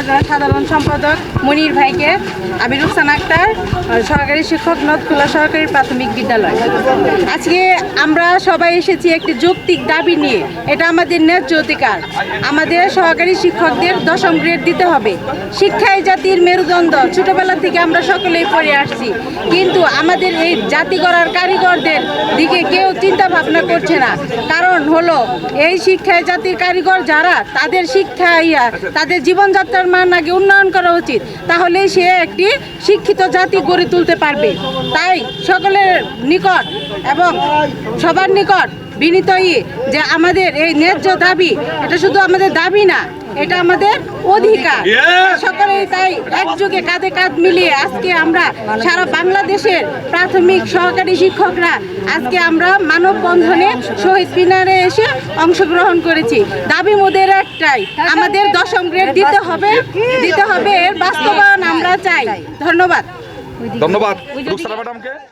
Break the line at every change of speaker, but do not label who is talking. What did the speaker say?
উপজেলা সাধারণ সম্পাদক মনির ভাইকে আমি রুকসান আক্তার সরকারি শিক্ষক নদখোলা সরকারি প্রাথমিক বিদ্যালয়। আজকে আমরা সবাই এসেছি একটি যৌক্তিক দাবি নিয়ে। এটা আমাদের ন্যায্য অধিকার। আমাদের সহকারী শিক্ষকদের দশম গ্রেড দিতে হবে। শিক্ষাই জাতির মেরুদণ্ড। ছোটবেলা থেকে আমরা সকলেই পড়ে আসছি। কিন্তু আমাদের এই জাতি গড়ার কারিগরদের দিকে কেউ চিন্তা ভাবনা করছে না। কারণ হলো, এই শিক্ষায় জাতির কারিগর যারা, তাদের শিক্ষা ইয়া, তাদের জীবনযাত্রার মান আগে উন্নয়ন করা উচিত। তাহলেই সে একটি শিক্ষিত জাতি গড়ে তুলতে পারবে। তাই সকলের নিকট এবং সবার নিকট বিনীতই যে আমাদের এই ন্যায্য দাবি, এটা শুধু আমাদের দাবি না এটা আমাদের অধিকার। সকলেই তাই একযোগে কাঁধে কাঁধ মিলিয়ে আজকে আমরা সারা বাংলাদেশের প্রাথমিক সহকারী শিক্ষকরা আজকে আমরা মানববন্ধনে শহীদ মিনারে এসে অংশগ্রহণ করেছি। দাবি মোদের একটাই আমাদের দশম গ্রেড দিতে হবে দিতে হবে এর বাস্তবায়ন আমরা চাই। ধন্যবাদ।
ধন্যবাদ। ম্যাডামকে।